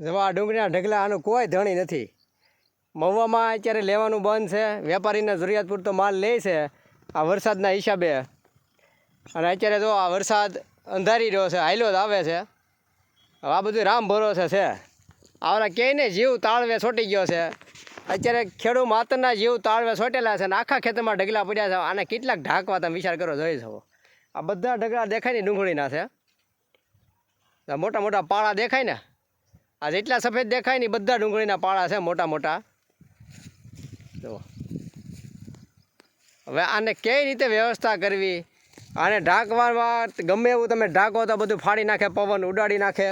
જવા ડુંગળીના ઢગલા આનું કોઈ ધણી નથી. મહુવામાં અત્યારે લેવાનું બંધ છે. વેપારીને જરૂરિયાત પૂરતો માલ લે છે. આ વરસાદના હિસાબે. અને અત્યારે જો આ વરસાદ અંધારી રહ્યો છે, હાઈલો આવે છે. હવે આ બધું રામ ભરોસે છે. આવડા ક્યાંય જીવ તાળવે છોટી ગયો છે. અત્યારે ખેડૂત માતરના જીવ તાળવે છોટેલા છે અને આખા ખેતરમાં ઢગલા પડ્યા છે. આને કેટલાક ઢાંકવા તમે વિચાર કરો, જોઈ શકો. આ બધા ઢગલા દેખાય ને ડુંગળીના છે. મોટા મોટા પાળા દેખાય ને? આ જેટલા સફેદ દેખાય ને બધા ડુંગળીના પાળા છે, મોટા મોટા. જુઓ. હવે આને કઈ રીતે વ્યવસ્થા કરવી? આને ઢાંકવામાં ગમે એવું તમે ઢાંકો તો બધું ફાડી નાખે, પવન ઉડાડી નાખે.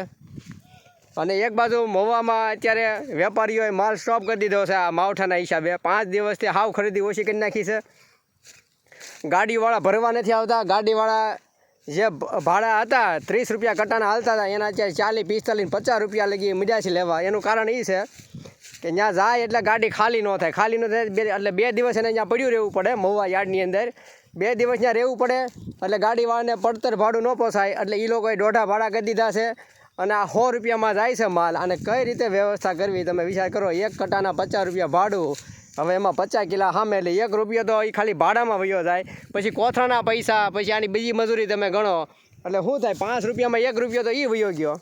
અને એક બાજુ મહુવામાં અત્યારે વેપારીઓએ માલ સ્ટોપ કરી દીધો છે, આ માવઠાના હિસાબે. પાંચ દિવસથી હાવ ખરીદી ઓછી કરી નાખી છે. ગાડીવાળા ભરવા નથી આવતા, ગાડીવાળા જે ભાડા હતા, ત્રીસ રૂપિયા કટાના હાલતા હતા, એના અત્યારે ચાલીસ, પિસ્તાલીસ, પચાસ રૂપિયા લગી મીડિયા લેવા. એનું કારણ એ છે કે ત્યાં જાય એટલે ગાડી ખાલી ન થાય. ખાલી ન થાય બે, એટલે બે દિવસ એને ત્યાં પડ્યું રહેવું પડે મહુવા યાર્ડની અંદર. બે દિવસ ત્યાં રહેવું પડે એટલે ગાડીવાળાને પડતર ભાડું ન પોસાય એટલે એ લોકોએ દોઢા ભાડા કરી દીધા છે અને આ સો રૂપિયામાં જાય છે માલ. અને કઈ રીતે વ્યવસ્થા કરવી તમે વિચાર કરો, એક કટાના પચાસ રૂપિયા ભાડું હવે એમાં પચાસ કિલા સામે એટલે એક રૂપિયો તો એ ખાલી ભાડામાં વયો જાય. પછી કોથળાના પૈસા, પછી આની બીજી મજૂરી તમે ગણો. એટલે શું થાય, પાંચ રૂપિયામાં એક રૂપિયો તો એ વયો ગયો.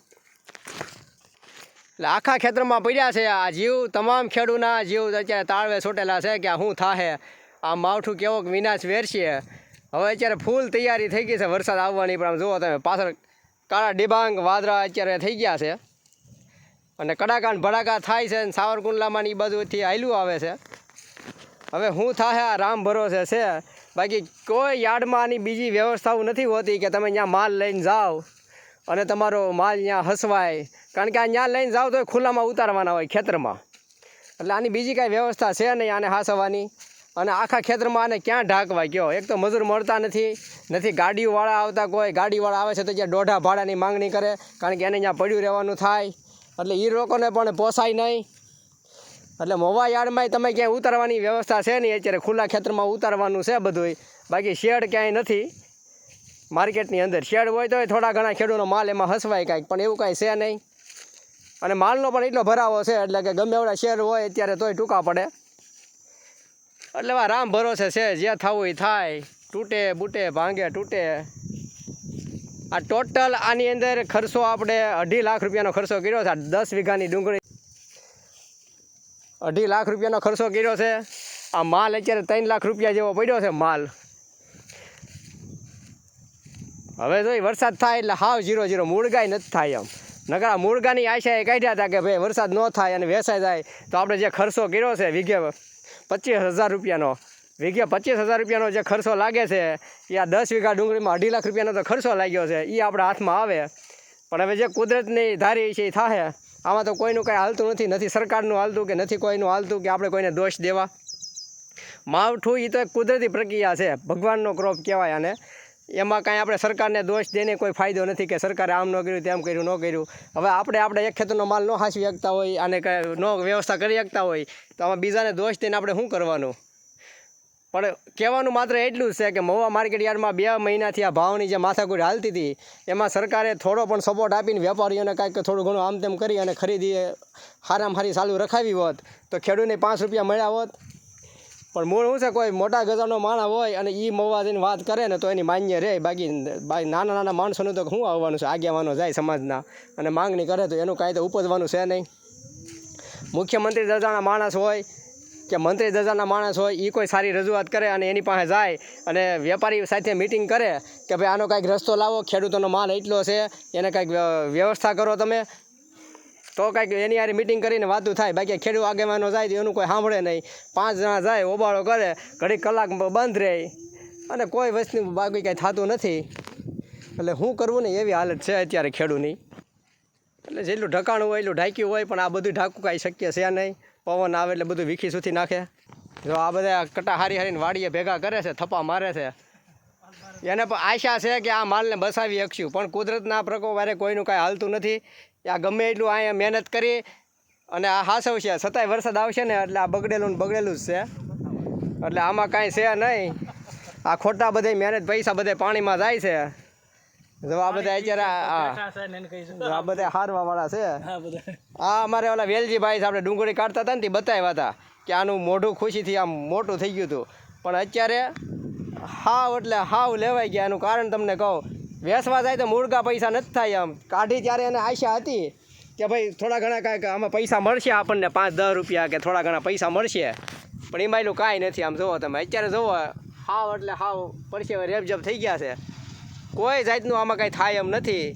એટલે આખા ખેતરમાં પડ્યા છે આ જીવ, તમામ ખેડૂના જીવ અત્યારે તાળવે છોટેલા છે કે આ શું થાહે. આ માવઠું કેવોક વિનાશ વેરશે. હવે અત્યારે ફૂલ તૈયારી થઈ ગઈ છે વરસાદ આવવાની, પણ આમ જુઓ તમે, પાછળ કાળા ડિબાંગ, વાદળા અત્યારે થઈ ગયા છે. અને કડાકા ભડાકા થાય છે સાવરકુંડલામાં એ બાજુથી આયલું આવે છે. હવે હું થાય આ રામ ભરોસે છે. બાકી કોઈ યાર્ડમાં આની બીજી વ્યવસ્થાઓ નથી હોતી કે તમે ત્યાં માલ લઈને જાઓ અને તમારો માલ ત્યાં હસવાય. કારણ કે આ ત્યાં લઈને જાઓ તો ખુલ્લામાં ઉતારવાના હોય ખેતરમાં. એટલે આની બીજી કાંઈ વ્યવસ્થા છે નહીં આને હાસવાની? અને આખા ખેતરમાં આને ક્યાં ઢાંકવા ગયો? એક તો મજૂર મળતા નથી નથી ગાડીઓવાળા આવતા કોઈ. ગાડીવાળા આવે છે તો ત્યાં દોઢા ભાડાની માંગણી કરે, કારણ કે એને ત્યાં પડ્યું રહેવાનું થાય. એટલે એ લોકોને પણ પોસાય નહીં. એટલે મોવા યાર્ડમાંય તમે ક્યાંય ઉતારવાની વ્યવસ્થા છે નહીં. અત્યારે ખુલ્લા ખેતરમાં ઉતારવાનું છે બધુંય. બાકી શેડ ક્યાંય નથી. માર્કેટની અંદર શેડ હોય તો થોડા ઘણા ખેડૂતનો માલ એમાં હસવાય કાંઈક, પણ એવું કાંઈ છે નહીં. અને માલનો પણ એટલો ભરાવો છે, એટલે કે ગમે એવડા શેર હોય અત્યારે તોય ટૂંકા પડે. એટલે આ રામ ભરોસે છે જે થવું એ થાય. તૂટે, બૂટે, ભાંગે, તૂટે. આ ટોટલ આની અંદર ખર્ચો આપણે અઢી લાખ રૂપિયાનો ખર્ચો કર્યો છે. દસ વીઘાની ડુંગળી અઢી લાખ રૂપિયાનો ખર્ચો કર્યો છે. આ માલ અત્યારે ત્રણ લાખ રૂપિયા જેવો પડ્યો છે માલ. હવે ઈ વરસાદ થાય એટલે હાવ જીરો જીરો મૂળગાય નથી થાય એમ. નકર મૂળગાની આશા એ કાઢ્યા હતા કે ભાઈ વરસાદ ન થાય અને વેસાઈ જાય, તો આપણે જે ખર્ચો કર્યો છે વીઘે પચીસ હજાર રૂપિયાનો, વીઘે પચીસ હજાર રૂપિયાનો જે ખર્ચો લાગે છે, એ આ દસ વીઘા ડુંગળીમાં અઢી લાખ રૂપિયાનો તો ખર્ચો લાગ્યો છે એ આપણા હાથમાં આવે. પણ હવે જે કુદરતની ધારી છે એ થાય આમાં તો કોઈનું કાંઈ હાલતું નથી નથી સરકારનું હાલતું કે નથી કોઈનું હાલતું કે આપણે કોઈને દોષ દેવા. માવઠું એ તો એક કુદરતી પ્રક્રિયા છે, ભગવાનનો ક્રોપ કહેવાય આને. એમાં કાંઈ આપણે સરકારને દોષ દઈને કોઈ ફાયદો નથી કે સરકારે આમ ન કર્યું, તેમ કર્યું, ન કર્યું. હવે આપણે આપણે એક ખેતરનો માલ ન હાંસવી શકતા હોય અને ન વ્યવસ્થા કરી શકતા હોય, તો આમાં બીજાને દોષ દઈને આપણે શું કરવાનું? પણ કહેવાનું માત્ર એટલું છે કે મહુવા માર્કેટ યાર્ડમાં બે મહિનાથી આ ભાવની જે માથાકૂટ હાલતી હતી, એમાં સરકારે થોડો પણ સપોર્ટ આપીને વેપારીઓને કાંઈક થોડું ઘણું આમ તેમ કરી અને ખરીદી હારામ હારી ચાલુ રખાવી હોત, તો ખેડૂતને પાંચ રૂપિયા મળ્યા હોત. પણ મૂળ શું છે, કોઈ મોટા ગજાનો માણસ હોય અને એ મહુવા જઈને વાત કરે ને તો એની માન્ય રહે બાકી બાકી નાના નાના માણસોનું તો શું આવવાનું છે, આગેવાનો જાય સમાજના અને માંગણી કરે તો એનું કાંઈ તો ઉપજવાનું છે નહીં. મુખ્યમંત્રી દરજાના માણસ હોય કે મંત્રી દર્જાના માણસ હોય એ કોઈ સારી રજૂઆત કરે અને એની પાસે જાય અને વેપારી સાથે મિટિંગ કરે કે ભાઈ આનો કાંઈક રસ્તો લાવો, ખેડૂતોનો માલ એટલો છે, એને કાંઈક વ્યવસ્થા કરો તમે. તો કાંઈક એની યારે મિટિંગ કરીને વાતું થાય. બાકી ખેડૂત આગેવાનો જાય તો એનું કોઈ સાંભળે નહીં. પાંચ જણા જાય ઓબાળો કરે, ઘડીક કલાક બંધ રહે. અને કોઈ વસ્તુ બાકી કાંઈ થતું નથી. એટલે શું કરવું ને એવી હાલત છે અત્યારે ખેડૂતની. એટલે જેટલું ઢકાણું હોય, એટલું ઢાંક્યું હોય, પણ આ બધું ઢાંકવું કાંઈ શક્ય છે નહીં. પવન આવે એટલે બધું વીખી સુથી નાખે. જો આ બધા કટા હારી હારીને વાડીએ ભેગા કરે છે, થપ્પા મારે છે. એને પણ આશા છે કે આ માલને બસાવી શકશું. પણ કુદરતના પ્રકોપ કોઈનું કાંઈ હાલતું નથી. આ ગમે એટલું અહીંયા મહેનત કરી અને આ હાસવશે. છતાંય વરસાદ આવશે ને એટલે આ બગડેલું ને બગડેલું જ છે. એટલે આમાં કાંઈ છે નહીં. આ ખોટા બધે મહેનત પૈસા બધે પાણીમાં જાય છે. જો આ બધા અત્યારે આ બધા હારવા વાળા છે. આ અમારે ઓલા વેલજીભાઈ આપણે ડુંગળી કાઢતા હતા ને તે બતાવ્યા હતા કે આનું મોઢું ખુશીથી આમ મોટું થઈ ગયું હતું. પણ અત્યારે હાવ એટલે હાવ લેવાઈ ગયા એનું કારણ તમને કહું. વેસવા જાય તો મૂળગા પૈસા નથી થાય આમ કાઢી ત્યારે એને આશા હતી કે ભાઈ થોડા ઘણા કાંઈક આમાં પૈસા મળશે આપણને પાંચ દસ રૂપિયા કે થોડા ઘણા પૈસા મળશે. પણ એમાં એનું કાંઈ નથી. આમ જુઓ તમે અત્યારે જુઓ હાવ એટલે હાવ પરસેવે રેબજબ થઈ ગયા છે. કોઈ જાતનું આમાં કાંઈ થાય એમ નથી.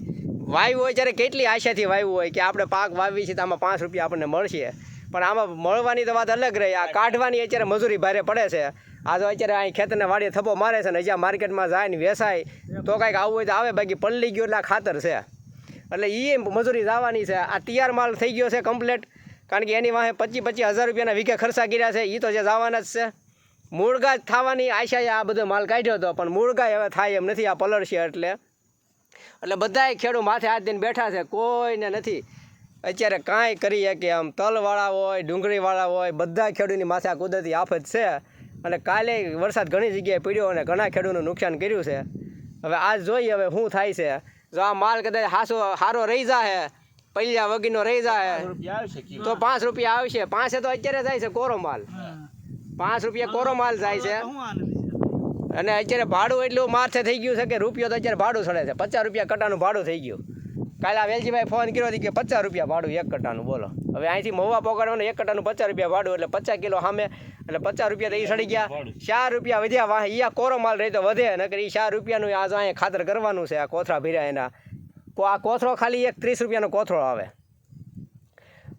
વાવ્યું હોય ત્યારે કેટલી આશાથી વાવ્યું હોય કે આપણે પાક વાવી છે તો આમાં પાંચ રૂપિયા આપણને મળશે. પણ આમાં મળવાની તો વાત અલગ રહી. આ કાઢવાની અત્યારે મજૂરી ભારે પડે છે. આ તો અત્યારે અહીં ખેતરને વાડીએ થપ્પો મારે છે ને જ્યાં માર્કેટમાં જાય ને વેસાય, તો કાંઈક આવું હોય તો આવે બાકી પલળી ગયો એટલે આ ખાતર છે. એટલે એ મજૂરી જવાની છે. આ તૈયાર માલ થઈ ગયો છે કમ્પ્લેટ કારણ કે એની વાહે પચીસ પચીસ હજાર રૂપિયાના વીઘે ખર્ચા કર્યા છે. એ તો જે જવાના જ છે. મૂળગા જ થવાની આશાએ આ બધો માલ કાઢ્યો હતો પણ મૂળગા હવે થાય એમ નથી આ પલળશે એટલે. એટલે બધાય ખેડૂત માથે હાથ દઈને બેઠા છે કોઈને નથી. અત્યારે કાંઈ કરી શકે આમ તલવાળા હોય ડુંગળીવાળા હોય બધા ખેડૂતની માથે આ કુદરતી આફત છે. અને કાલે વરસાદ ઘણી જગ્યાએ પડ્યો અને ઘણા ખેડૂતનું નુકસાન કર્યું છે. હવે આ જોઈએ હવે શું થાય છે. જો આ માલ કદાચ હાસો હારો રહી જાય પૈયા વગીનો રહી જાય તો પાંચ રૂપિયા આવશે. પાંચે તો અત્યારે જાય છે કોરો માલ. પાંચ રૂપિયા કોરો માલ જાય છે. અને અત્યારે ભાડું એટલું માથે થઈ ગયું છે કે રૂપિયો તો અત્યારે ભાડું ચડે છે. પચાસ રૂપિયા કટાનું ભાડું થઈ ગયું. કાલે આ વેલજીભાઈ ફોન કર્યો હતી કે પચાસ રૂપિયા ભાડું એક કટાનું બોલો. હવે અહીંથી મહુવા પકડવાનું એક કટાનું પચાસ રૂપિયા ભાડું એટલે પચાસ કિલો સામે એટલે પચાસ રૂપિયા તો એ સડી ગયા. ચાર રૂપિયા વધ્યા વાહ ઈ આ કોરો માલ રહી તો વધે. નકર એ ચાર રૂપિયાનું આ જો અહીંયા ખાતર કરવાનું છે આ કોથરા ભીરા એના. આ કોથરો ખાલી એક ત્રીસ રૂપિયાનો કોથરો આવે.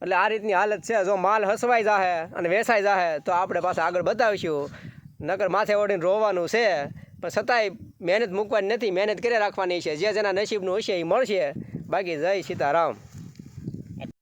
એટલે આ રીતની હાલત છે. જો માલ હસવાઈ જાહે અને વેસાઈ જાહે તો આપણે પાછા આગળ બતાવીશું. નગર માથે ઓઢીને રોવાનું છે. પણ છતાંય મહેનત મૂકવાની નથી, મહેનત કરી રાખવાની છે. જે જેના નસીબનું હશે એ મળશે. બાકી જય સીતારામ.